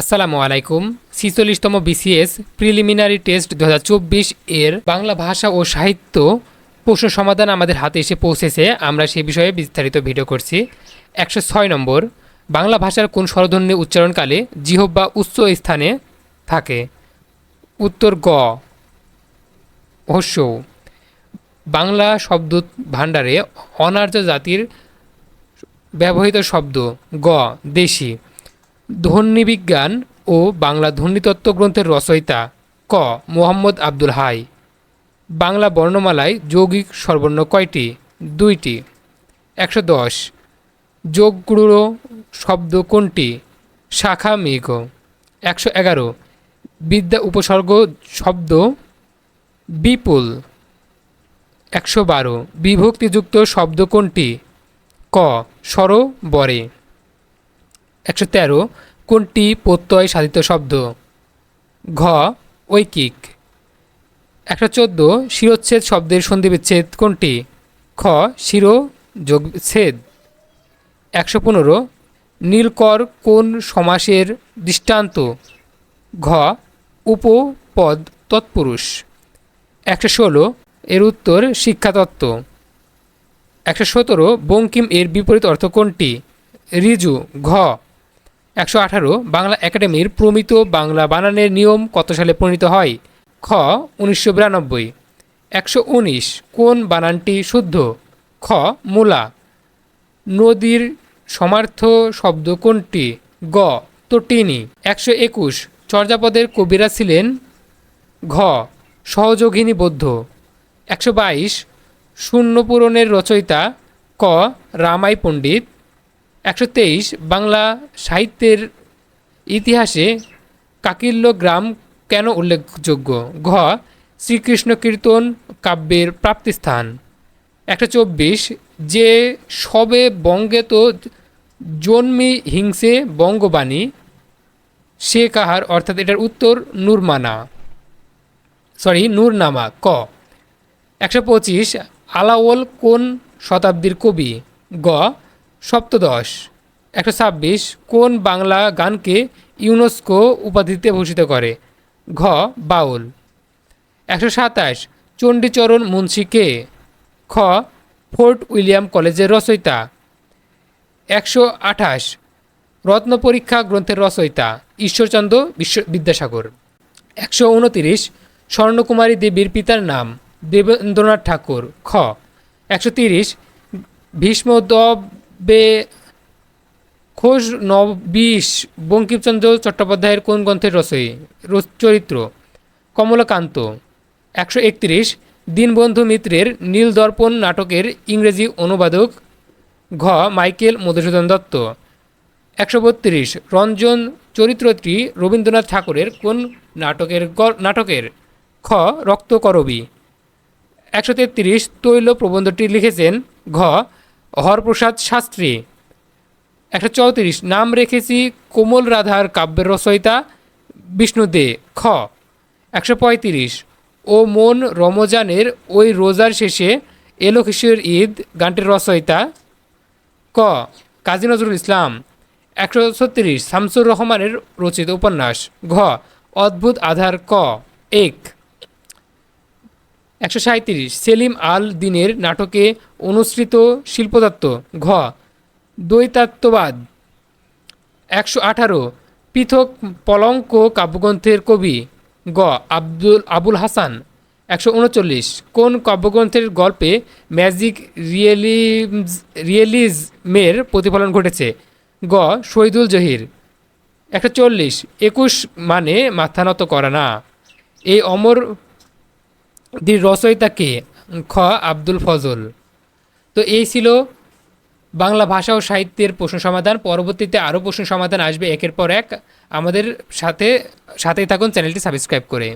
আসসালামু আলাইকুম। ছিচল্লিশতম BCS preliminary test দু হাজার চব্বিশ এর বাংলা ভাষা ও সাহিত্য প্রশ্ন সমাধান আমাদের হাতে এসে পৌঁছেছে। আমরা সে বিষয়ে বিস্তারিত ভিডিও করছি। একশো ছয় নম্বর, বাংলা ভাষার কোন স্বরধ্বনি উচ্চারণকালে জিহব বা উচ্চ স্থানে থাকে? উত্তর গ হস্য বাংলা শব্দ ভাণ্ডারে অনার্য জাতির ব্যবহৃত শব্দ গ, দেশি। ধ্বনিবিজ্ঞান ও বাংলা ধ্বনিতত্ত্ব গ্রন্থের রচয়িতা ক. মোহাম্মদ আব্দুল হাই। বাংলা বর্ণমালায় যৌগিক সর্বর্ণ কয়টি? দুইটি। একশো দশ। যোগগুড়ো শব্দ কোনটি? শাখা মেঘ। একশো এগারো। বিদ্যা উপসর্গ শব্দ বিপুল। একশো বারো। বিভক্তিযুক্ত শব্দ কোনটি? ক. স্বর বরে। একশো তেরো, কোনটি প্রত্যয় সাধিত শব্দ? ঘ, ঐকিক। একশো চোদ্দ, শিরোচ্ছেদ শব্দের সন্ধিবিচ্ছেদ কোনটি? খ শিরো যোগ ছেদ একশো পনেরো, নীলকর কোন সমাসের দৃষ্টান্ত? ঘ উপপদ তৎপুরুষ একশো ষোলো, এর উত্তর শিক্ষাতত্ত্ব। একশো সতেরো, বঙ্কিম এর বিপরীত অর্থ কোনটি? রিজু ঘ একশো আঠারো বাংলা একাডেমির প্রমিত বাংলা বানানের নিয়ম কত সালে প্রণীত হয়? খ, উনিশশো বিরানব্বই। একশো উনিশ, কোন বানানটি শুদ্ধ? খ, মূলা। নদীর সমার্থ শব্দ কোনটি? গ, তটিনী। একশো একুশ, চর্যাপদের কবিরা ছিলেন? ঘ, সহযোগিনী বৌদ্ধ। একশো বাইশ, শূন্য পূরণের রচয়িতা ক, রামাই পণ্ডিত। একশো তেইশ বাংলা সাহিত্যের ইতিহাসে কাকিল্য গ্রাম কেন উল্লেখযোগ্য? ঘ, শ্রীকৃষ্ণ কীর্তন কাব্যের প্রাপ্তিস্থান। একশো চব্বিশ, যে সবে বঙ্গে তো জন্মি হিংসে বঙ্গবাণী, সে কাহার? অর্থাৎ এটার উত্তর নূরমানা। সরি, নূরনামা। ক, একশো পঁচিশ, আলাওল কোন শতাব্দীর কবি? গ সপ্তদশ। একশো ছাব্বিশ কোন বাংলা গানকে ইউনেস্কো উপাধিতে ভূষিত করে? ঘ. বাউল। একশো সাতাশ চণ্ডীচরণ মুন্সি কে? খ. ফোর্ট উইলিয়াম কলেজের রচয়িতা। একশো আঠাশ রত্ন পরীক্ষা গ্রন্থের রচয়িতা ঈশ্বরচন্দ্র বিশ্ব বিদ্যাসাগর। একশো উনতিরিশ স্বর্ণকুমারী দেবীর পিতার নাম দেবেন্দ্রনাথ ঠাকুর। খ. একশো তিরিশ ভীষ্মদবে খোশ নবিশ বঙ্কিমচন্দ্র চট্টোপাধ্যায়ের কোন গ্রন্থের রচয়ী? চরিত্র কমলাকান্ত। একশো একত্রিশ দীনবন্ধু মিত্রের নীলদর্পণ নাটকের ইংরেজি অনুবাদক ঘ মাইকেল মধুসূদন দত্ত। একশো বত্রিশ রঞ্জন চরিত্রটি রবীন্দ্রনাথ ঠাকুরের কোন নাটকের নাটকের? খ রক্তকরবী। একশো তেত্রিশ তৈল প্রবন্ধটি লিখেছেন ঘ হরপ্রসাদ শাস্ত্রী। একশো চৌত্রিশ, নাম রেখেছি কোমল রাধার কাব্যের রচয়িতা বিষ্ণু দে, খ। একশো পঁয়ত্রিশ, ও মন রমজানের ওই রোজার শেষে এলো কিশোর ঈদ গানটির রচয়িতা, ক। কাজী নজরুল ইসলাম, একশো ছত্রিশ, শামসুর রহমানের রচিত উপন্যাস, ঘ। অদ্ভুত আধার, ক। এক। একশো সাঁত্রিশ সেলিম আল দিনের নাটকে অনুসৃত শিল্পতত্ত্ব ঘ, দ্বৈতাত্ত্ববাদ। একশো আঠারো, পৃথক পলঙ্ক কাব্যগ্রন্থের কবি, গ, আব্দুল, আবুল হাসান। একশো উনচল্লিশ, কোন কাব্যগ্রন্থের গল্পে ম্যাজিক রিয়েলিমস, রিয়েলিজমের প্রতিফলন ঘটেছে? গ, শহীদুল জহির। একশো চল্লিশ, একুশ মানে মাথা নত করা না। এই অমর দি রচয়িতা কে খ আব্দুল ফজল। তো এই ছিল বাংলা ভাষা ও সাহিত্যের প্রশ্ন সমাধান। পরবর্তীতে আরও প্রশ্ন সমাধান আসবে একের পর এক। আমাদের সাথে, সাথেই থাকুন, চ্যানেলটি সাবস্ক্রাইব করে।